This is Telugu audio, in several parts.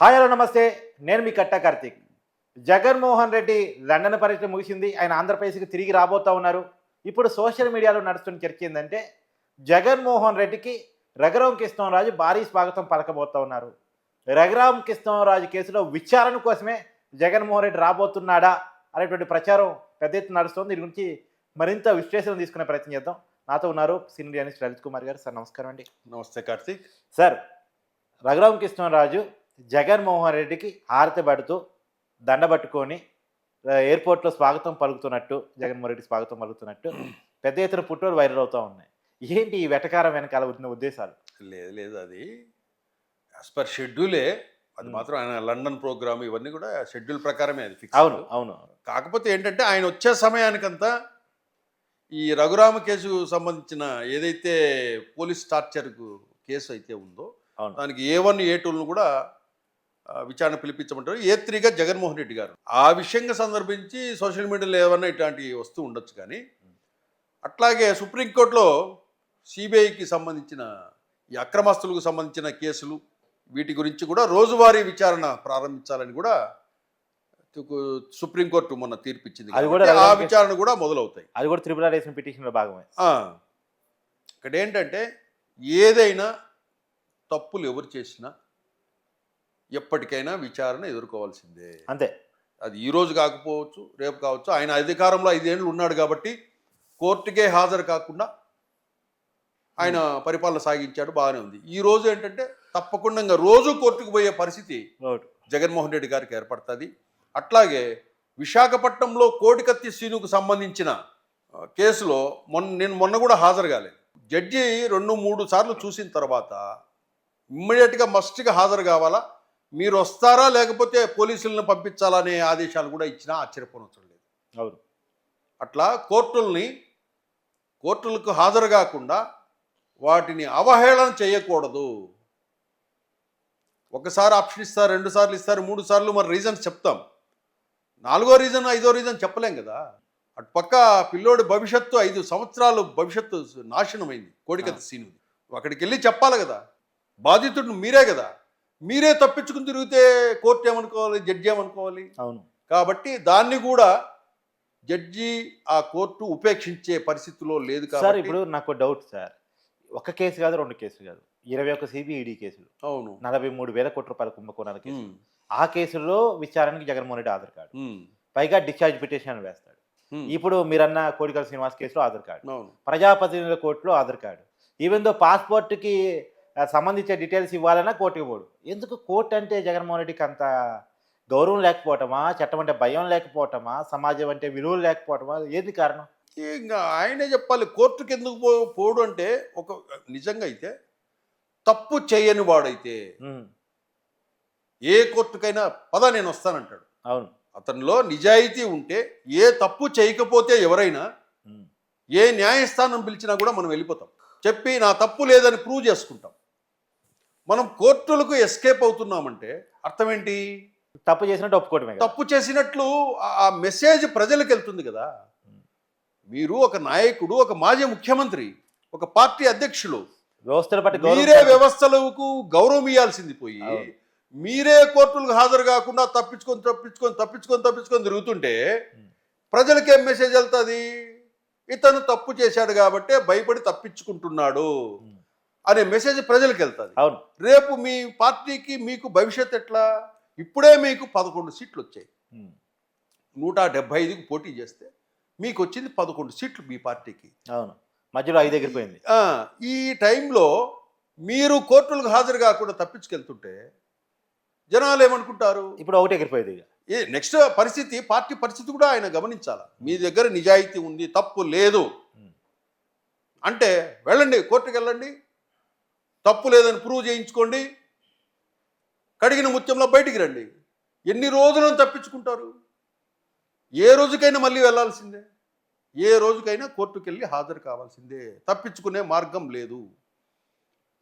హాయ్ హలో నమస్తే. నేను మీ కట్ట కార్తీక్. జగన్మోహన్ రెడ్డి లండన్ పర్యటన ముగిసింది. ఆయన ఆంధ్రప్రదేశ్కి తిరిగి రాబోతా ఉన్నారు. ఇప్పుడు సోషల్ మీడియాలో నడుస్తున్న చర్చ ఏంటంటే జగన్మోహన్ రెడ్డికి రఘురాం కృష్ణరాజు భారీ స్వాగతం పలకబోతా ఉన్నారు. రఘురాం కృష్ణరాజు కేసులో విచారణ కోసమే జగన్మోహన్ రెడ్డి రాబోతున్నాడా అనేటువంటి ప్రచారం పెద్ద ఎత్తున నడుస్తుంది. దీని గురించి మరింత విశ్లేషణ తీసుకునే ప్రయత్నం చేద్దాం. నాతో ఉన్నారు సీనియర్ జర్నలిస్ట్ లలిత్ కుమార్ గారు. సార్ నమస్కారం అండి. నమస్తే కార్తీక్. సార్ రఘురామ కృష్ణరాజు జగన్మోహన్ రెడ్డికి హారతి పడుతూ దండ పట్టుకొని ఆ, ఎయిర్పోర్ట్లో స్వాగతం పలుకుతున్నట్టు జగన్మోహన్ రెడ్డి స్వాగతం పలుకుతున్నట్టు పెద్ద ఎత్తున పుట్టోలు వైరల్ అవుతూ ఉన్నాయి. ఏంటి ఈ వెటకారం వెనకాల ఉన్న ఉద్దేశాలు? లేదు లేదు అది యాజ్ పర్ షెడ్యూలే అది. మాత్రం ఆయన లండన్ ప్రోగ్రామ్ ఇవన్నీ కూడా షెడ్యూల్ ప్రకారమే అది ఫిక్స్ అవును అవును. కాకపోతే ఏంటంటే ఆయన వచ్చే సమయానికంతా ఈ రఘురామ కేసు సంబంధించిన ఏదైతే పోలీస్ టార్చర్కు కేసు అయితే ఉందో అవును. దానికి ఏ వన్ ఏ టూలను కూడా విచారణ పిలిపించమంటారు. ఏ త్రీగా జగన్మోహన్ రెడ్డి గారు. ఆ విషయంగా సందర్భించి సోషల్ మీడియాలో ఏమన్నా ఇట్లాంటివి వస్తూ ఉండొచ్చు కానీ అట్లాగే సుప్రీంకోర్టులో సిబిఐకి సంబంధించిన ఈ అక్రమస్తులకు సంబంధించిన కేసులు వీటి గురించి కూడా రోజువారీ విచారణ ప్రారంభించాలని కూడా సుప్రీంకోర్టు మొన్న తీర్పిచ్చింది అది కూడా ఆ విచారణ కూడా మొదలవుతాయి. అది కూడా త్రిపుర వేసిన పిటిషన్లో భాగమే. ఇక్కడ ఏంటంటే ఏదైనా తప్పులు ఎవరు చేసినా ఎప్పటికైనా విచారణ ఎదుర్కోవాల్సిందే. అంతే. అది ఈ రోజు కాకపోవచ్చు రేపు కావచ్చు ఆయన అధికారంలో ఐదేళ్ళు ఉన్నాడు కాబట్టి కోర్టుకే హాజరు కాకుండా ఆయన పరిపాలన సాగించాడు బాగానే ఉంది. ఈ రోజు ఏంటంటే తప్పకుండా రోజు కోర్టుకు పోయే పరిస్థితి జగన్మోహన్ రెడ్డి గారికి ఏర్పడుతుంది. అట్లాగే విశాఖపట్నంలో కోడికత్తి సీనుకు సంబంధించిన కేసులో మొన్న నేను మొన్న కూడా హాజరు కాలేదు. జడ్జి రెండు మూడు సార్లు చూసిన తర్వాత ఇమ్మీడియట్గా మస్ట్గా హాజరు కావాలా? మీరు వస్తారా లేకపోతే పోలీసులను పంపించాలా అనే ఆదేశాలు కూడా ఇచ్చినా ఆశ్చర్యపోనవసరం లేదు. అవును. అట్లా కోర్టుల్ని కోర్టులకు హాజరు కాకుండా వాటిని అవహేళన చేయకూడదు. ఒకసారి ఆప్షన్ ఇస్తారు రెండు సార్లు ఇస్తారు మూడు సార్లు మరి రీజన్స్ చెప్తాం. నాలుగో రీజన్ ఐదో రీజన్ చెప్పలేం కదా. అటు పక్క పిల్లోడి భవిష్యత్తు ఐదు సంవత్సరాలు భవిష్యత్తు నాశనమైంది కోడికత్తి సీను అక్కడికి వెళ్ళి చెప్పాలి కదా. బాధితుడు మీరే కదా. మీరే తప్పించుకుని తిరిగితే కోర్టు ఏమనుకోవాలి? జడ్జి ఏమనుకోవాలి? అవును. కాబట్టి దాన్ని కూడా జడ్జి ఆ కోర్టు ఉపేక్షించే పరిస్థితిలో లేదు సార్ ఇప్పుడు నాకు డౌట్ సార్. ఒక కేసు కాదు రెండు కేసులు కాదు. ఇరవై ఒక సిబిఈడి కేసులు. అవును. నలభై మూడు వేల కోట్ల రూపాయల కుంభకోణాల కేసు. ఆ కేసులో విచారణకి జగన్మోహన్ రెడ్డి ఆధార్ కార్డు. పైగా డిశ్చార్జ్ పిటిషన్ వేస్తాడు. ఇప్పుడు మీరన్న కోడికల శ్రీనివాస్ కేసులో ఆధార్ కార్డు. ప్రజాప్రతినిధుల కోర్టులో ఆధార్ కార్డు. ఈవెన్ దో పాస్పోర్ట్కి సంబంధించిన డీటెయిల్స్ ఇవ్వాలన్నా కోర్టుకి పోడు. ఎందుకు? కోర్టు అంటే జగన్మోహన్ రెడ్డికి అంత గౌరవం లేకపోవటమా? చట్టం అంటే భయం లేకపోవటమా? సమాజం అంటే విలువలు లేకపోవటమా? ఏది కారణం? ఇంకా ఆయనే చెప్పాలి కోర్టుకి ఎందుకు పో పోడు అంటే ఒక నిజంగా అయితే తప్పు చేయని వాడైతే ఏ కోర్టుకైనా పద నేను వస్తానంటాడు. అవును. అతనిలో నిజాయితీ ఉంటే ఏ తప్పు చేయకపోతే ఎవరైనా ఏ న్యాయస్థానం పిలిచినా కూడా మనం వెళ్ళిపోతాం. చెప్పి నా తప్పు లేదని ప్రూవ్ చేసుకుంటాం. మనం కోర్టులకు ఎస్కేప్ అవుతున్నామంటే అర్థం ఏంటి తప్పు చేసినట్టు ఒప్పుకోవటమే. తప్పు చేసినట్లు ఆ- మెసేజ్ ప్రజలకు వెళ్తుంది కదా మీరు ఒక నాయకుడు ఒక మాజీ ముఖ్యమంత్రి ఒక పార్టీ అధ్యక్షులు వ్యవస్థల గౌరవం మీరే వ్యవస్థలకు గౌరవం ఇవ్వాల్సింది పోయి. మీరే కోర్టులకు హాజరు కాకుండా తప్పించుకొని తప్పించుకొని తప్పించుకొని తప్పించుకొని తిరుగుతుంటే. ప్రజలకి ఏం మెసేజ్ వెళ్తుంది ఇతను తప్పు చేశాడు కాబట్టే భయపడి తప్పించుకుంటున్నాడు అనే మెసేజ్ ప్రజలకు వెళ్తుంది. అవును. రేపు మీ పార్టీకి మీకు భవిష్యత్ ఎట్లా? ఇప్పుడే మీకు పదకొండు సీట్లు వచ్చాయి. నూట డెబ్బై ఐదుకు పోటీ చేస్తే మీకు వచ్చింది పదకొండు సీట్లు మీ పార్టీకి. అవును. మధ్యలో ఐదు ఎగిరిపోయింది. ఈ టైంలో మీరు కోర్టులకు హాజరు కాకుండా తప్పించుకెళ్తుంటే జనాలు ఏమనుకుంటారు? ఇప్పుడు ఒకటి ఎగిరిపోయింది ఇక. ఏ నెక్స్ట్ పరిస్థితి పార్టీ పరిస్థితి కూడా ఆయన గమనించాలి? మీ దగ్గర నిజాయితీ ఉంది తప్పు లేదు. అంటే వెళ్ళండి కోర్టుకు వెళ్ళండి తప్పు లేదని ప్రూవ్ చేయించుకోండి. కడిగిన ముత్యంలో బయటికి రండి. ఎన్ని రోజులను తప్పించుకుంటారు? ఏ రోజుకైనా మళ్ళీ వెళ్ళాల్సిందే ఏ రోజుకైనా కోర్టుకు వెళ్ళి హాజరు కావాల్సిందే. తప్పించుకునే మార్గం లేదు.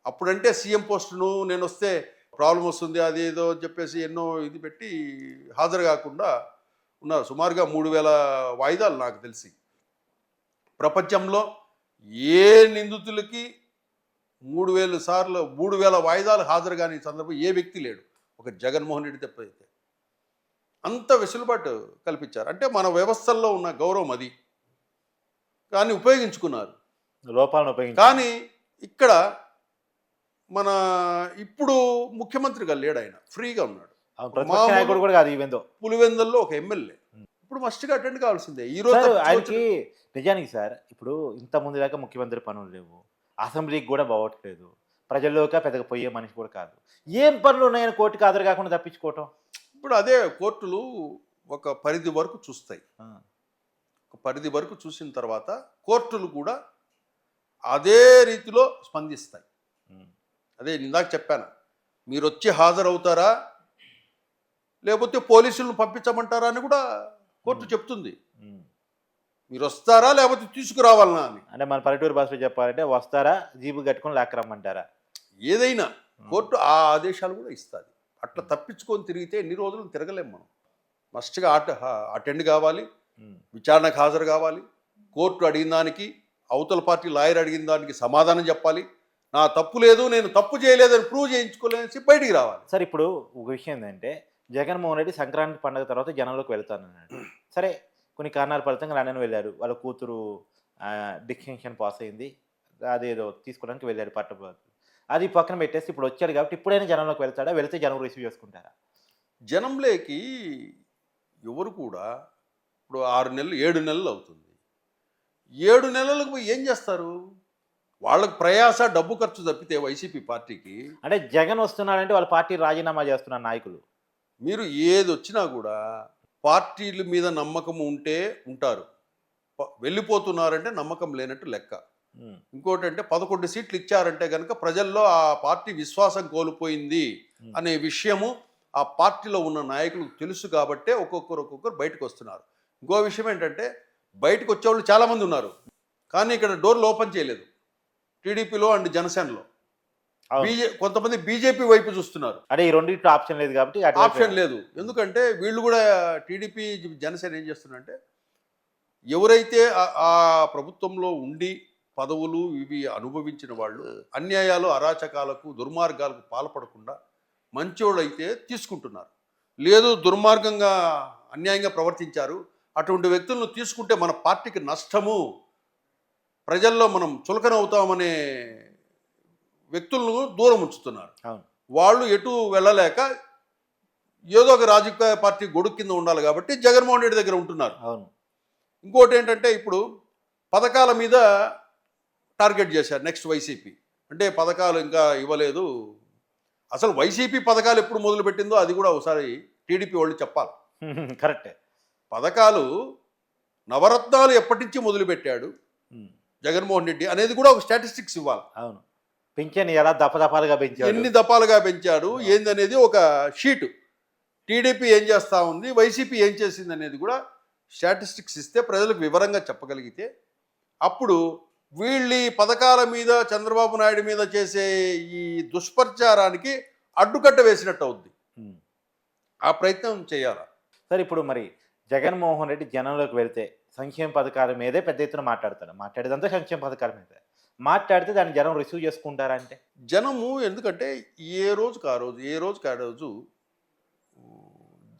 అప్పుడంటే సీఎం పోస్టును నేను వస్తే ప్రాబ్లం వస్తుంది అది ఏదో చెప్పేసి ఎన్నో ఇది పెట్టి హాజరు కాకుండా ఉన్నారు సుమారుగా మూడు వేల వాయిదాలు నాకు తెలిసి. ప్రపంచంలో ఏ నిందితులకి మూడు వేల సార్లు మూడు వేల వాయిదాలు హాజరు కాని సందర్భం ఏ వ్యక్తి లేడు. ఒక జగన్మోహన్ రెడ్డి తప్ప అయితే. అంత వెసులుబాటు కల్పించారు. అంటే మన వ్యవస్థల్లో ఉన్న గౌరవం అది. కానీ ఉపయోగించుకున్నారు. లోపాలను ఉపయోగించి కానీ ఇక్కడ మన ఇప్పుడు ముఖ్యమంత్రిగా లేడు ఆయన. ఫ్రీగా ఉన్నాడు. పులివెందల్లో ఒక ఎమ్మెల్యే. ఇప్పుడు మస్ట్గా అటెండ్ కావాల్సిందే. ఈ రోజు. ఆయనకి నిజానికి సార్ ఇప్పుడు ఇంత ముందు దాకా ముఖ్యమంత్రి పనులు లేవు. అసెంబ్లీకి కూడా పోవట్లేదు. ప్రజల్లోకి పెద్దగా పోయే మనిషి కూడా కాదు. ఏం పనులు ఉన్నాయని కోర్టుకి హాజరు కాకుండా తప్పించుకోవటం? ఇప్పుడు అదే కోర్టులు ఒక పరిధి వరకు చూస్తాయి. ఒక పరిధి వరకు చూసిన తర్వాత కోర్టులు కూడా అదే రీతిలో స్పందిస్తాయి. అదే ఇందాక చెప్పాను. మీరు వచ్చి హాజరవుతారా? లేకపోతే పోలీసులను పంపించమంటారా అని కూడా కోర్టు చెప్తుంది. మీరు వస్తారా లేకపోతే తీసుకురావాలనా అని? అంటే మన పల్లెటూరు భాషలో చెప్పాలంటే వస్తారా జీబు కట్టుకొని రమ్మంటారా? ఏదైనా కోర్టు ఆ ఆదేశాలు కూడా ఇస్తుంది. అట్లా తప్పించుకొని తిరిగితే ఎన్ని రోజులు తిరగలేం మనం. మస్ట్గా అట అటెండ్ కావాలి విచారణకు హాజరు కావాలి కోర్టు అడిగిన దానికి అవతల పార్టీ లాయర్ అడిగిన దానికి సమాధానం చెప్పాలి. నా తప్పు లేదు నేను తప్పు చేయలేదని ప్రూవ్ చేయించుకోలేసి బయటికి రావాలి. సార్ ఇప్పుడు ఒక విషయం ఏంటంటే జగన్మోహన్ రెడ్డి సంక్రాంతి పండుగ తర్వాత జనంలోకి వెళ్తానన్నాడు. సరే కొన్ని కారణాల ఫలితంగా లండన్ వెళ్ళాడు వాళ్ళ కూతురు డిస్టింక్షన్ పాస్ అయింది. అదేదో తీసుకోవడానికి వెళ్ళాడు పట్టభద్రులు అది పక్కన పెట్టేసి ఇప్పుడు వచ్చాడు కాబట్టి ఇప్పుడైనా జనంలోకి వెళ్తాడా? వెళ్తే జనం రిసీవ్ చేసుకుంటారా? జనంలోకి ఎవరు కూడా ఇప్పుడు ఆరు నెలలు ఏడు నెలలు అవుతుంది. ఏడు నెలలకు పోయి ఏం చేస్తారు? వాళ్ళకి ప్రయాస డబ్బు ఖర్చు తప్పితే వైసీపీ పార్టీకి అంటే జగన్ వస్తున్నాడంటే వాళ్ళ పార్టీ రాజీనామా చేస్తున్న నాయకులు. మీరు ఏది వచ్చినా కూడా పార్టీల మీద నమ్మకం ఉంటే ఉంటారు. వెళ్ళిపోతున్నారంటే నమ్మకం లేనట్టు లెక్క. ఇంకోటి అంటే పదకొండు సీట్లు ఇచ్చారంటే కనుక ప్రజల్లో ఆ పార్టీ విశ్వాసం కోల్పోయింది. అనే విషయము ఆ పార్టీలో ఉన్న నాయకులకు తెలుసు కాబట్టే ఒక్కొక్కరు ఒక్కొక్కరు బయటకు వస్తున్నారు ఇంకో విషయం ఏంటంటే బయటకు వచ్చేవాళ్ళు చాలామంది ఉన్నారు. కానీ ఇక్కడ డోర్లు ఓపెన్ చేయలేదు. టీడీపీలో అండ్ జనసేనలో. కొంతమంది బీజేపీ వైపు చూస్తున్నారు. అంటే ఈ రెండింటిలో ఆప్షన్ లేదు కాబట్టి ఆప్షన్ లేదు. ఎందుకంటే వీళ్ళు కూడా టీడీపీ జనసేన ఏం చేస్తున్నారంటే ఎవరైతే ఆ- ఆ ప్రభుత్వంలో ఉండి పదవులు ఇవి అనుభవించిన వాళ్ళు అన్యాయాలు అరాచకాలకు దుర్మార్గాలకు పాల్పడకుండా మంచోళ్ళైతే తీసుకుంటున్నారు. లేదు దుర్మార్గంగా అన్యాయంగా ప్రవర్తించారు. అటువంటి వ్యక్తులను తీసుకుంటే మన పార్టీకి నష్టము. ప్రజల్లో మనం చులకన అవుతామనే వ్యక్తులను దూరం ఉంచుతున్నారు. అవును. వాళ్ళు ఎటు వెళ్ళలేక ఏదో ఒక రాజకీయ పార్టీ గొడుగు కింద ఉండాలి కాబట్టి జగన్మోహన్ రెడ్డి దగ్గర ఉంటున్నారు. అవును. ఇంకోటి ఏంటంటే ఇప్పుడు పథకాల మీద టార్గెట్ చేశారు నెక్స్ట్ వైసీపీ. అంటే పథకాలు ఇంకా ఇవ్వలేదు. అసలు వైసీపీ పథకాలు ఎప్పుడు మొదలుపెట్టిందో అది కూడా ఒకసారి టీడీపీ వాళ్ళు చెప్పాలి. కరెక్టే. పథకాలు నవరత్నాలు ఎప్పటి నుంచి మొదలుపెట్టాడు జగన్మోహన్ రెడ్డి అనేది కూడా ఒక స్టాటిస్టిక్స్ ఇవ్వాలి. అవును. పింఛన్ ఎలా దపదపాలుగా పెంచాడు? ఎన్ని దఫాలుగా పెంచాడు ఏందనేది ఒక షీటు. టీడీపీ ఏం చేస్తూ ఉంది వైసీపీ ఏం చేసింది అనేది కూడా స్టాటిస్టిక్స్ ఇస్తే ప్రజలకు వివరంగా చెప్పగలిగితే అప్పుడు వీళ్ళు పథకాల మీద చంద్రబాబు నాయుడు మీద చేసే ఈ దుష్ప్రచారానికి అడ్డుకట్ట వేసినట్టు అవుద్ది. ఆ ప్రయత్నం చేయాలి? సార్ ఇప్పుడు మరి జగన్మోహన్ రెడ్డి జనంలోకి వెళ్తే సంక్షేమ పథకాల మీదే పెద్ద ఎత్తున మాట్లాడతాడు. మాట్లాడేదంతా సంక్షేమ పథకాల మీదే. మాట్లాడితే దాన్ని జనం రిసీవ్ చేసుకుంటారా అంటే జనము ఎందుకంటే ఏ రోజుకి ఆ రోజు ఏ రోజుకి ఆ రోజు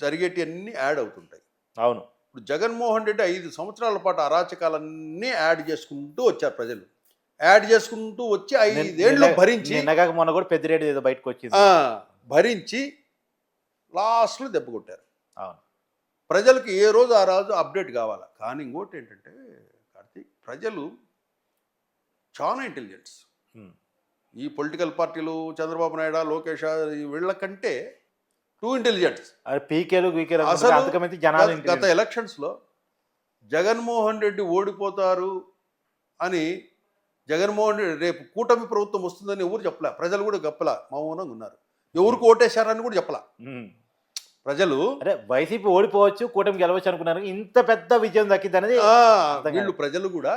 జరిగేటివన్నీ యాడ్ అవుతుంటాయి. అవును. ఇప్పుడు జగన్మోహన్ రెడ్డి ఐదు సంవత్సరాల పాటు అరాచకాలన్నీ యాడ్ చేసుకుంటూ వచ్చారు ప్రజలు. యాడ్ చేసుకుంటూ వచ్చి నిన్న- భరించి మొన్న కూడా పెద్దిరెడ్డి ఏదో బయటకు వచ్చింది. భరించి లాస్ట్లో దెబ్బ కొట్టారు. అవును. ప్రజలకు ఏ రోజు ఆ రోజు అప్డేట్ కావాలా? కానీ ఇంకోటి ఏంటంటే కార్తీక్ ప్రజలు చాలా ఇంటెలిజెన్స్ ఉమ్. ఈ పొలిటికల్ పార్టీలు చంద్రబాబు నాయుడు లోకేష్ వీళ్ళకంటే టూ ఇంటెలిజెంట్స్ అది పీకేలు అసలు గత- ఎలక్షన్స్లో జగన్మోహన్ రెడ్డి ఓడిపోతారు అని జగన్మోహన్ రెడ్డి రేపు కూటమి ప్రభుత్వం వస్తుందని ఎవరు చెప్పలే. ప్రజలు కూడా చెప్పలా. మౌనంగా ఉన్నారు. ఎవరికి ఓటేశారని కూడా చెప్పలా. ఉమ్. ప్రజలు అదే వైసీపీ ఓడిపోవచ్చు కూటమి గెలవచ్చు అనుకున్నారు. ఇంత పెద్ద విజయం దక్కింది అనేది ఆ, అర్థం వీళ్ళు ప్రజలు కూడా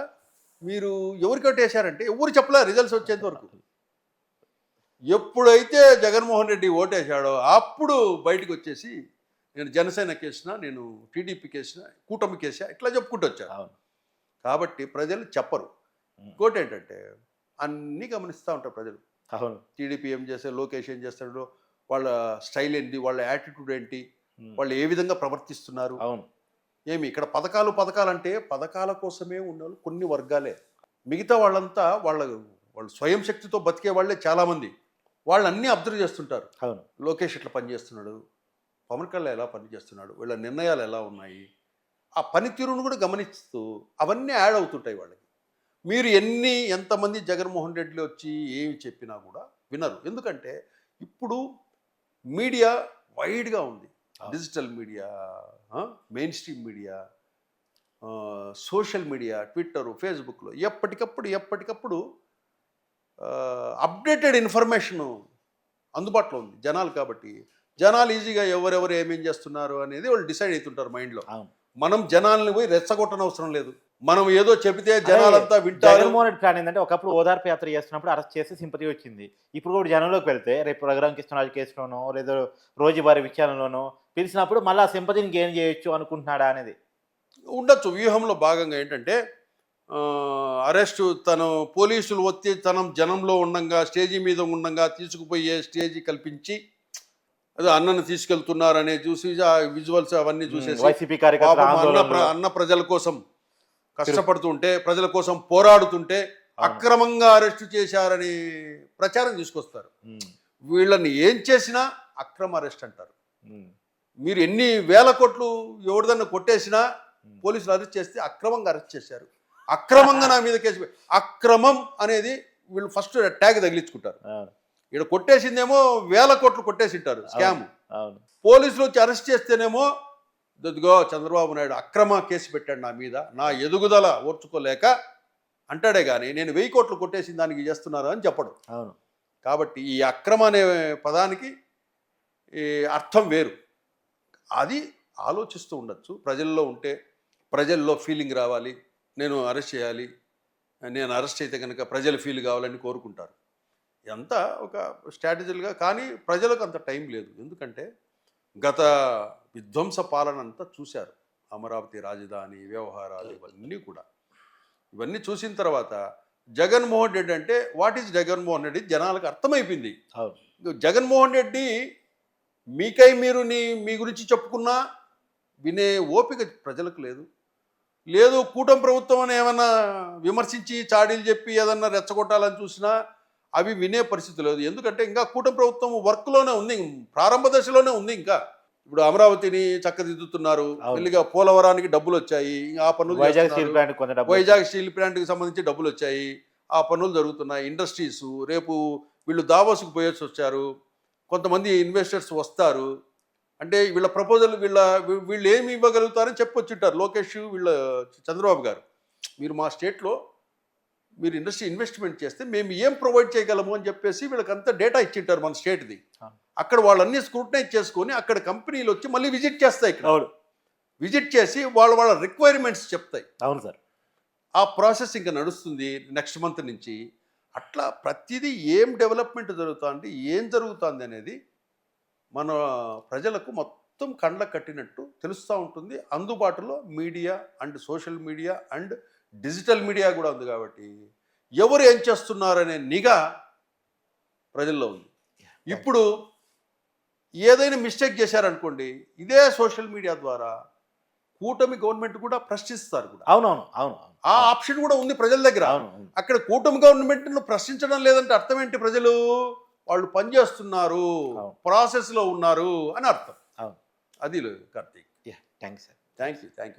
మీరు ఎవరికి ఓటేశారంటే ఎవరు చెప్పలే రిజల్ట్స్ వచ్చేంత వరకు. ఎప్పుడైతే జగన్మోహన్ రెడ్డి ఓటేశాడో అప్పుడు బయటకు వచ్చేసి నేను జనసేన కేసిన నేను టీడీపీ కేసిన కూటమి కేసా ఇట్లా చెప్పుకుంటూ వచ్చారు. అవును. కాబట్టి ప్రజలు చెప్పరు. ఇంకోటి ఏంటంటే అన్నీ గమనిస్తూ ఉంటారు ప్రజలు. అవును. టీడీపీ ఏం చేస్తే లోకేష్ ఏం చేస్తాడో వాళ్ళ స్టైల్ ఏంటి వాళ్ళ యాటిట్యూడ్ ఏంటి. వాళ్ళు ఏ విధంగా ప్రవర్తిస్తున్నారు? అవును. ఏమి? ఇక్కడ పథకాలు పథకాలు అంటే పథకాల కోసమే ఉన్నవాళ్ళు కొన్ని వర్గాలే. మిగతా వాళ్ళంతా వాళ్ళ వాళ్ళు స్వయం శక్తితో బతికే వాళ్ళే చాలామంది. వాళ్ళు అన్నీ అబ్జర్వ్ చేస్తుంటారు. అవును. లోకేష్ ఇట్లా పనిచేస్తున్నాడు? పవన్ కళ్యాణ్ ఎలా పనిచేస్తున్నాడు? వీళ్ళ నిర్ణయాలు ఎలా ఉన్నాయి? ఆ పనితీరును కూడా గమనిస్తూ అవన్నీ యాడ్ అవుతుంటాయి వాళ్ళకి. మీరు ఎన్ని ఎంతమంది జగన్మోహన్ రెడ్డి వచ్చి ఏమి చెప్పినా కూడా వినరు. ఎందుకంటే ఇప్పుడు మీడియా వైడ్గా ఉంది. Digital media mainstream media social media Twitter ఫేస్బుక్లో ఎప్పటికప్పుడు ఎప్పటికప్పుడు అప్డేటెడ్ ఇన్ఫర్మేషన్ అందుబాటులో ఉంది. జనాలు కాబట్టి. జనాలు ఈజీగా ఎవరెవరు ఏమేం చేస్తున్నారు అనేది వాళ్ళు డిసైడ్ అవుతుంటారు మైండ్లో మనం జనాల్ని పోయి రెచ్చగొట్టనవసరం అవసరం లేదు. మనం ఏదో చెబితే జనాలంతా వింటారు. జగన్మోహన్ రెడ్డి ప్లాన్ ఏంటంటే ఒకప్పుడు ఓదార్పు యాత్ర చేస్తున్నప్పుడు అరెస్ట్ చేసి సింపతి వచ్చింది. ఇప్పుడు కూడా జనంలోకి వెళ్తే రేపు రఘురామ కృష్ణరాజు కేసులోనో లేదా రోజువారీ విషయాలలోనో పిలిచినప్పుడు మళ్ళీ ఆ సింపతిని గెయిన్ చేయొచ్చు అనుకుంటున్నాడా అనేది? ఉండొచ్చు. వ్యూహంలో భాగంగా ఏంటంటే అరెస్టు తను పోలీసులు వచ్చి తనం జనంలో ఉండంగా స్టేజీ మీద ఉండంగా తీసుకుపోయే స్టేజీ కల్పించి అదే అన్నను తీసుకెళ్తున్నారనే చూసి ఆ విజువల్స్ అవన్నీ చూసేసి అన్న ప్రజల కోసం కష్టపడుతుంటే ప్రజల కోసం పోరాడుతుంటే అక్రమంగా అరెస్టు చేశారని ప్రచారం తీసుకొస్తారు. వీళ్ళని ఏం చేసినా అక్రమ అరెస్ట్ అంటారు. మీరు ఎన్ని వేల కోట్లు ఎవరిదన్నా కొట్టేసినా. పోలీసులు అరెస్ట్ చేస్తే అక్రమంగా అరెస్ట్ చేశారు. అక్రమంగా నా మీద కేసు అక్రమం అనేది వీళ్ళు ఫస్ట్ ట్యాగ్ తగిలించుకుంటారు. ఇక్కడ కొట్టేసిందేమో వేల కోట్లు కొట్టేసింటారు స్కామ్. పోలీసులు వచ్చి అరెస్ట్ చేస్తేనేమో ఇదిగో చంద్రబాబు నాయుడు అక్రమ కేసు పెట్టాడు నా మీద నా ఎదుగుదల ఓర్చుకోలేక అంటాడే కానీ నేను వెయ్యి కోట్లు కొట్టేసిన దానికి చేస్తున్నారు అని చెప్పడు. అవును. కాబట్టి ఈ అక్రమ అనే పదానికి ఈ అర్థం వేరు. అది ఆలోచిస్తూ ఉండొచ్చు. ప్రజల్లో ఉంటే ప్రజల్లో ఫీలింగ్ రావాలి. నేను అరెస్ట్ చేయాలి. నేను అరెస్ట్ అయితే కనుక ప్రజలు ఫీల్ కావాలని కోరుకుంటారు. ఇదంతా ఒక స్ట్రాటజీలుగా కానీ ప్రజలకు అంత టైం లేదు. ఎందుకంటే గత విధ్వంస పాలన అంతా చూశారు. అమరావతి రాజధాని వ్యవహారాలు ఇవన్నీ కూడా. ఇవన్నీ చూసిన తర్వాత జగన్మోహన్ రెడ్డి అంటే వాట్ ఈజ్ జగన్మోహన్ రెడ్డి? జనాలకు అర్థమైపోయింది. జగన్మోహన్ రెడ్డి మీకై మీరు నీ మీ గురించి చెప్పుకున్నా వినే ఓపిక ప్రజలకు లేదు. లేదు కూటమి ప్రభుత్వం అని ఏమన్నా విమర్శించి చాడీలు చెప్పి ఏదన్నా రెచ్చగొట్టాలని చూసినా అవి వినే పరిస్థితి లేదు. ఎందుకంటే ఇంకా కూటమి ప్రభుత్వం వర్క్లోనే ఉంది. ప్రారంభ దశలోనే ఉంది ఇంకా. ఇప్పుడు అమరావతిని చక్కదిద్దుతున్నారు. మెల్లిగా పోలవరానికి డబ్బులు వచ్చాయి. ఆ పనులు వైజాగ్. స్టీల్ ప్లాంట్ కొంత డబ్బు వైజాగ్ స్టీల్ ప్లాంట్కి సంబంధించి డబ్బులు వచ్చాయి. ఆ పనులు జరుగుతున్నాయి. ఇండస్ట్రీస్ రేపు వీళ్ళు దావోస్కి పోయేసి వచ్చారు. కొంతమంది ఇన్వెస్టర్స్ వస్తారు. అంటే వీళ్ళ ప్రపోజల్ వీళ్ళ వీళ్ళు ఏమి ఇవ్వగలుగుతారని చెప్పొచ్చుంటారు. లోకేష్ వీళ్ళ చంద్రబాబు గారు. మీరు మా స్టేట్లో మీరు ఇండస్ట్రీ ఇన్వెస్ట్మెంట్ చేస్తే మేము ఏం ప్రొవైడ్ చేయగలము అని చెప్పేసి వీళ్ళకంతా డేటా ఇచ్చింటారు మన స్టేట్ది. అక్కడ వాళ్ళన్నీ స్క్రూటనైజ్ చేసుకొని అక్కడ కంపెనీలు వచ్చి మళ్ళీ విజిట్ చేస్తాయి ఇక్కడ. అవును. విజిట్ చేసి వాళ్ళ వాళ్ళ రిక్వైర్మెంట్స్ చెప్తాయి. అవును సార్. ఆ ప్రాసెస్ ఇంకా నడుస్తుంది నెక్స్ట్ మంత్ నుంచి. అట్లా ప్రతిదీ ఏం డెవలప్మెంట్ జరుగుతుంది ఏం జరుగుతుంది అనేది మన ప్రజలకు మొత్తం కండ్ల కట్టినట్టు తెలుస్తూ ఉంటుంది. అందుబాటులో media and social media and digital media కూడా ఉంది కాబట్టి ఎవరు ఏం చేస్తున్నారనే నిఘా ప్రజల్లో ఉంది. ఇప్పుడు ఏదైనా మిస్టేక్ చేశారనుకోండి ఇదే సోషల్ మీడియా ద్వారా కూటమి గవర్నమెంట్ కూడా ప్రశ్నిస్తారు కూడా. అవునవును అవును ఆ ఆప్షన్ కూడా ఉంది ప్రజల దగ్గర. అక్కడ కూటమి గవర్నమెంట్ను ప్రశ్నించడం లేదంటే అర్థం ఏంటి ప్రజలు? వాళ్ళు పనిచేస్తున్నారు. ప్రాసెస్లో ఉన్నారు అని అర్థం. అవును. అది Karthik. Yeah thank sir thank you thank you